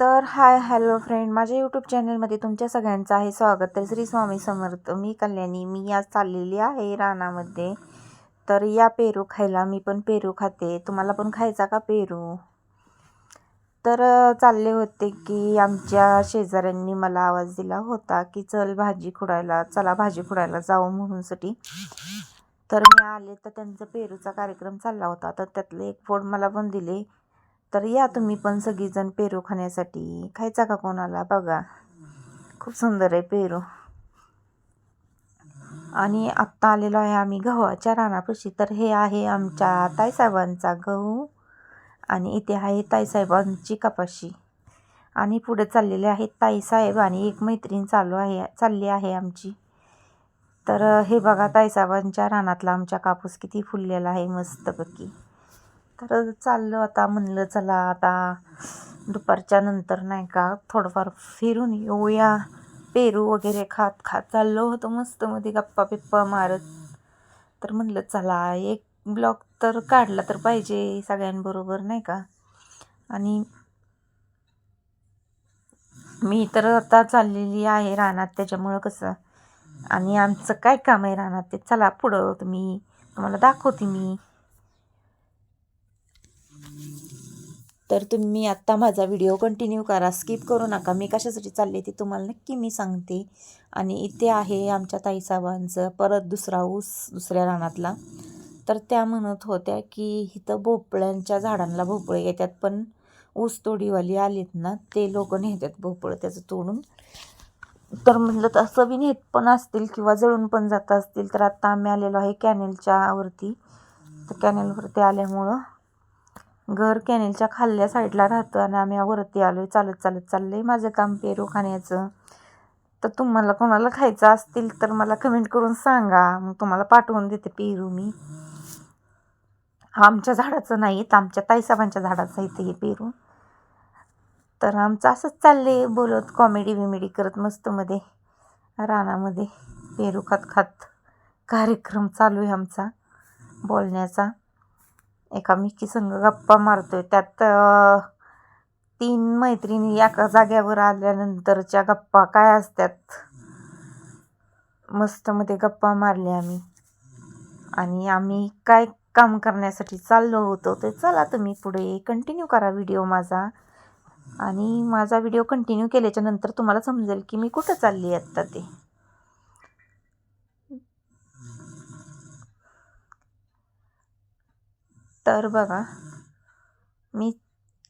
तर hi hello friend. माझ्या YouTube चॅनलमध्ये तुमच्या सगळ्यांचं आहे स्वागत. तर श्री स्वामी समर्थ मी कल्याणी. मी आज चाललेली आहे रानामध्ये. तर या पेरू खायला मी पण पेरू खाते. तुम्हाला पण खायचा का पेरू? तर चालले होते की आमच्या शेजाऱ्यांनी मला आवाज दिला होता की चल भाजी खुडायला चला भाजी खुडायला जाऊ म्हणूनसाठी तर मी आले तर त्यांचा पेरूचा कार्यक्रम चालला होता. तर त्यातले एक फोड मला पण दिले. तर या तुम्ही पण सगळीजण पेरू खाण्यासाठी खायचा का कोणाला? बघा. खूप सुंदर आहे पेरू. आणि आत्ता आलेलो आहे आम्ही गव्हाच्या रानापाशी. तर हे आहे आमच्या ताईसाहेबांचा गहू आणि इथे आहे ताईसाहेबांची कपाशी. आणि पुढे चाललेले आहेत ताईसाहेब आणि एक मैत्रीण चालू आहे चालली आहे आमची. तर हे बघा ताईसाहेबांच्या रानातला आमच्या कापूस किती फुललेला आहे मस्तपैकी. तर चाललो आता म्हणलं चला आता दुपारच्या नंतर नाही का थोडंफार फिरून येऊया. पेरू वगैरे खात खात चाललो होतो मस्त मध्ये गप्पा बिप्पा मारत. तर म्हणलं चला एक ब्लॉग तर काढला तर पाहिजे सगळ्यांबरोबर नाही का? आणि मी तर आता चाललेली आहे रानात त्याच्यामुळं कसं? आणि आमचं काय काम आहे रानात ते चला पुढं तुम्ही तुम्हाला दाखवते मी. तर तुम्ही आत्ता माझा व्हिडिओ कंटिन्यू करा. स्किप करू नका. मी कशासाठी चालले ते तुम्हाला नक्की मी सांगते. आणि इथे आहे आमच्या ताईसाहेबांचं परत दुसरा ऊस दुसऱ्या रानातला. तर त्या म्हणत होत्या की इथं भोपळ्यांच्या झाडांना भोपळे येतात पण ऊस तोडीवाली आलीत ना ते लोक नेतात भोपळं त्याचं तोडून. तर म्हणलं तसं बी नेत पण असतील किंवा जळून पण जात असतील. तर आत्ता आम्ही आलेलो आहे कॅनेलच्या वरती. तर कॅनेलवरती आल्यामुळं घर कॅनेलच्या खाल्ल्या साईडला राहतं आणि आम्ही वरती आलो आहे चालत चालत चाललं आहे माझं काम पेरू खाण्याचं. तर तुम्हाला कोणाला खायचं असतील तर मला कमेंट करून सांगा. मग तुम्हाला पाठवून देते पेरू मी. आमच्या झाडाचं नाही तर आमच्या ताईसाबांच्या झाडाचं इथे हे पेरू. तर आमचं असंच चालले बोलत कॉमेडी बिमेडी करत मस्तमध्ये रानामध्ये पेरू खात खात कार्यक्रम चालू आहे आमचा बोलण्याचा. एकामेकी संग गप्पा मारतोय. त्यात तीन मैत्रिणी एका जाग्यावर आल्यानंतरच्या गप्पा काय असतात मस्तमध्ये गप्पा मारल्या आम्ही. आणि आम्ही काय काम करण्यासाठी चाललो होतो ते चला तुम्ही पुढे कंटिन्यू करा व्हिडिओ माझा. आणि माझा व्हिडिओ कंटिन्यू केल्याच्यानंतर तुम्हाला समजेल की मी कुठं चालली आहे आत्ता ते. तर बघा मी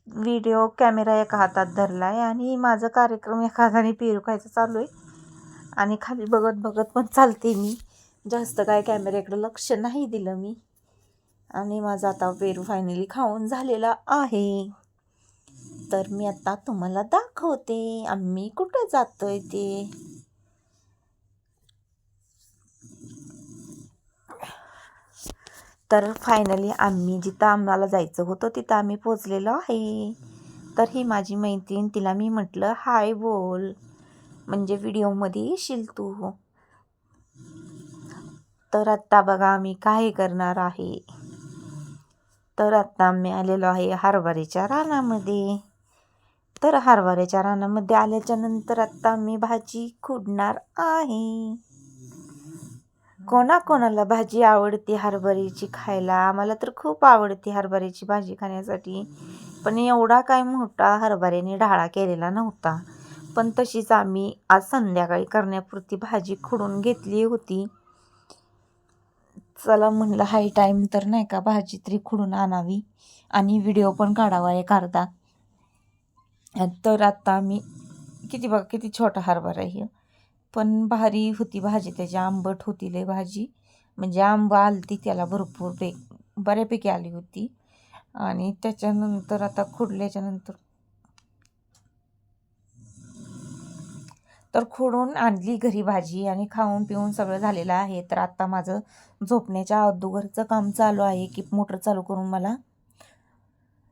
व्हिडिओ कॅमेरा एका हातात धरला आहे आणि माझं कार्यक्रम एका हाताने पेरू खायचं चालू आहे. आणि खाली बघत बघत पण चालते मी. जास्त काय कॅमेऱ्याकडं लक्ष नाही दिलं मी. आणि माझा आता पेरू फायनली खाऊन झालेला आहे. तर मी आता तुम्हाला दाखवते आम्ही कुठं जातो आहे ते. तर फायनली आम्ही जिथं आम्हाला जायचं होतं तिथं आम्ही पोचलेलो आहे. तर ही माझी मैत्रीण तिला मी म्हटलं हाय बोल. म्हणजे व्हिडिओमध्ये येशील तू. तर आत्ता बघा आम्ही काय करणार आहे. तर आत्ता आम्ही आलेलो आहे हरभऱ्याच्या रानामध्ये. तर हरभऱ्याच्या रानामध्ये आल्याच्यानंतर आत्ता आम्ही भाजी खुडणार आहे. कोणाकोणाला भाजी आवडते हरभऱ्याची खायला? आम्हाला तर खूप आवडते हरभऱ्याची भाजी खाण्यासाठी. पण एवढा काय मोठा हरभऱ्याने ढाळा केलेला नव्हता. पण तशीच आम्ही आज संध्याकाळी करण्यापुरती भाजी खुडून घेतली होती. चला म्हणलं हाय टाईम तर नाही का भाजी तरी खुडून आणावी आणि व्हिडिओ पण काढावा एक अर्धा. तर आता आम्ही किती बघा किती छोटा हरभरा आहे. पण भारी होती भाजी त्याची आंबट होती लय भाजी. म्हणजे आंबा आलती त्याला भरपूर पे बऱ्यापैकी आली होती. आणि त्याच्यानंतर आता खुडल्याच्यानंतर तर खोडून आणली घरी भाजी आणि खाऊन पिऊन सगळं झालेलं आहे. तर आत्ता माझं झोपण्याच्या अगोदरचं काम चालू आहे की मोटर चालू करून मला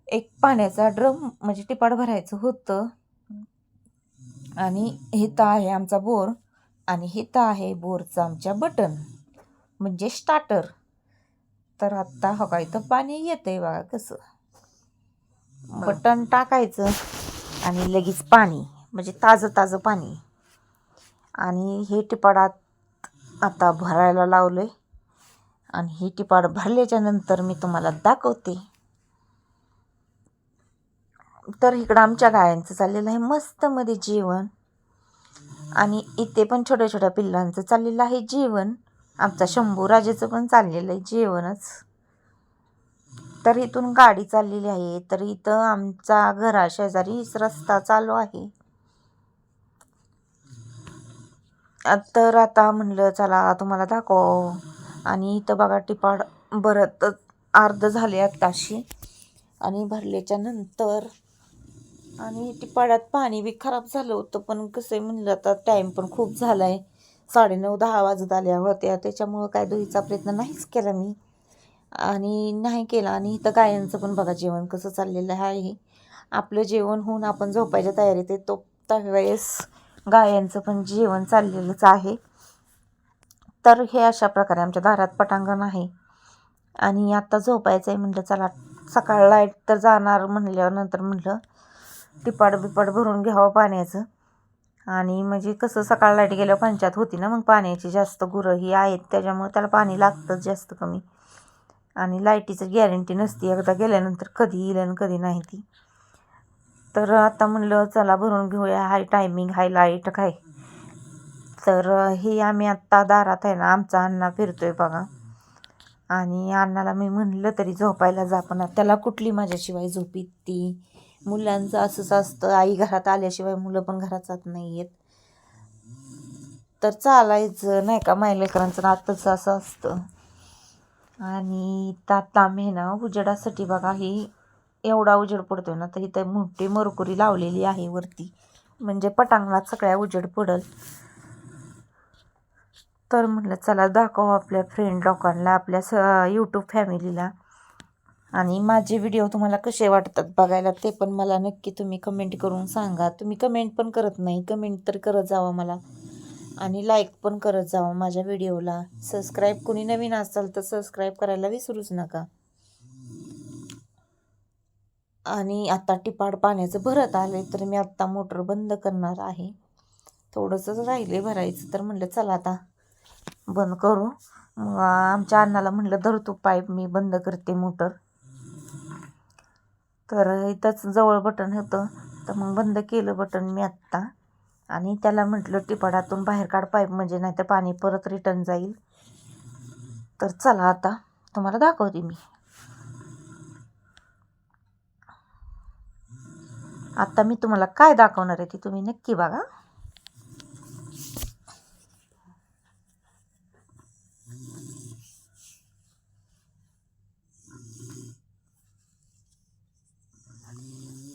एक पाण्याचा ड्रम म्हणजे टिपाड भरायचं होतं. आणि हे तर आहे आमचा बोर. आणि हे तर आहे बोरचं आमच्या बटन म्हणजे स्टार्टर तर आत्ता हो का इथं पाणी येतंय बघा कसं. बटन टाकायचं आणि लगेच पाणी म्हणजे ताजं ताजं पाणी. आणि हे टिपाडात आता भरायला लावलं आहे आणि ही टिपाड भरल्याच्या नंतर मी तुम्हाला दाखवते. तर इकडं आमच्या गायांचं चाललेलं आहे मस्तमध्ये जेवण. आणि इथे पण छोट्या छोट्या पिल्लांचं चाललेलं आहे जेवण. आमचा शंभू राजेचं पण चाललेलं आहे जेवणच. तर इथून गाडी चाललेली आहे. तर इथं आमचा घरा शेजारीच रस्ता चालू आहे. तर आता म्हणलं चला तुम्हाला दाखव. आणि इथं बघा टिपाड भरत अर्ध झाले आत्ताशी. आणि भरल्याच्या नंतर आणि टिपाड्यात पाणी बी खराब झालं होतं पण कसं आहे म्हणलं आता टाईम पण खूप झाला आहे साडेनऊ दहा वाजत आल्या होत्या त्याच्यामुळं काय धुईचा प्रयत्न नाहीच केला मी. आणि नाही केला. आणि इथं गायांचं पण बघा जेवण कसं चाललेलं आहे. आपलं जेवण होऊन आपण झोपायच्या तयारीत येतो त्यावेळेस गायांचं पण जेवण चाललेलंच आहे. तर हे अशा प्रकारे आमच्या दारात पटांगण आहे. आणि आत्ता झोपायचं आहे म्हटलं चला सकाळ लाइट तर जाणार म्हणल्यानंतर म्हटलं टिपाट बिपाट भरून घ्यावं पाण्याचं. आणि म्हणजे कसं सकाळ लाइट गेल्यावर पंचायत होती ना मग पाण्याची जास्त गुरं ही आहेत त्याच्यामुळे त्याला पाणी लागतंच जास्त कमी. आणि लाईटीचं गॅरंटी नसती एकदा गेल्यानंतर कधी येईल आणि कधी नाही ती. तर आता म्हणलं चला भरून घेऊया हाय टायमिंग हाय लाइट काय? तर हे आम्ही आत्ता दारात आहे ना आमचा अण्णा फिरतोय बघा. आणि अण्णाला मी म्हणलं तरी झोपायला जा पण त्याला कुठली माझ्याशिवाय झोप ती? मुलांचं असंच असतं. आई घरात आल्याशिवाय मुलं पण घरात जात नाही आहेत तर चालायचं नाही का? मायलेकरांचं लेकरांचं असं असतं. आणि त्यात आम्ही ना उजेडासाठी बघा ही एवढा उजेड पडतोय ना तर इथं मोठी मरकुरी लावलेली आहे वरती. म्हणजे पटांगणात सगळ्या उजेड पडल. तर म्हटलं चला दाखव आपल्या फ्रेंड लोकांना आपल्या स यूट्यूब फॅमिलीला आणि माझे व्हिडिओ तुम्हाला कसे वाटतात बघायला ते पण मला नक्की तुम्ही कमेंट करून सांगा. तुम्ही कमेंट पण करत नाही. कमेंट तर करत जावा मला. आणि लाईक पण करत जावा माझ्या व्हिडिओला सबस्क्राईब कोणी नवीन असाल तर सबस्क्राईब करायला विसरूच नका. आणि आता टिपाड पाण्याचं भरत आले तर मी आत्ता मोटर बंद करणार आहे. थोडंसंच राहिले भरायचं तर म्हणलं चला आता बंद करू. मग आमच्या अण्णाला म्हणलं धरतो पाईप मी बंद करते मोटर तर इथंच जवळ बटन होतं. तर मग बंद केलं बटन मी आत्ता. आणि त्याला म्हटलं टिपाडातून बाहेर काढ पाईप म्हणजे नाही तर पाणी परत रिटर्न जाईल. तर चला आता तुम्हाला दाखवते मी. आता मी तुम्हाला काय दाखवणार आहे ती तुम्ही नक्की बघा.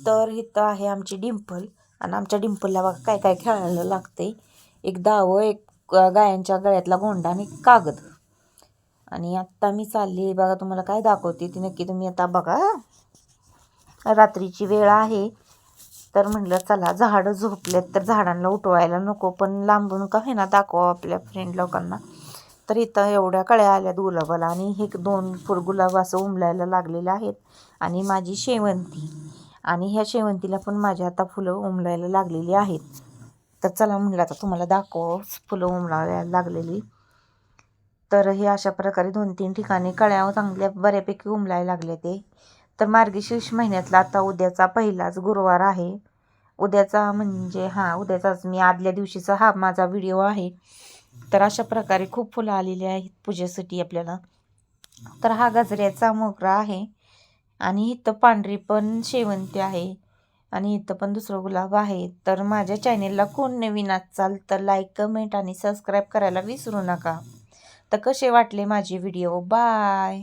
तर इथं आहे आमची डिंपल. आणि आमच्या डिंपलला बघा काय काय खेळायला लागते एक दावं एक गायांच्या गळ्यातला गोंडा आणि कागद. आणि आत्ता मी चालली बघा तुम्हाला काय दाखवते ती नक्की तुम्ही आता बघा. रात्रीची वेळ आहे. तर म्हटलं चला झाडं झोपलेत तर झाडांना उठवायला नको पण लांबून का ना दाखवा आपल्या फ्रेंड लोकांना. तर इथं एवढ्या कळ्या आल्यात गुलाबाला आणि हे दोन फुल गुलाब असं उमलायला लागलेले आहेत. आणि माझी शेवंती. आणि ह्या शेवंतीला पण माझ्या आता फुलं उमलायला लागलेली आहेत. तर चला म्हणलं आता तुम्हाला दाखव. फुलं उमलायला लागलेली. तर हे अशा प्रकारे दोन तीन ठिकाणी कळ्या चांगल्या बऱ्यापैकी उमलायला लागले ते. तर मार्गशीर्ष महिन्यातला आता उद्याचा पहिलाच गुरुवार आहे. उद्याचा म्हणजे हां उद्याचाच मी आदल्या दिवशीचा हा माझा व्हिडिओ आहे. तर अशा प्रकारे खूप फुलं आलेली आहेत पूजेसाठी आपल्याला. तर हा गजऱ्याचा मोगरा आहे. आणि इथं पांढरी पण शेवंती आहे. आणि इथं पण दुसरं गुलाब आहे. तर माझ्या चॅनेलला कोण नवीन असाल तर लाईक कमेंट आणि सबस्क्राईब करायला विसरू नका. तर कसे वाटले माझे व्हिडिओ बाय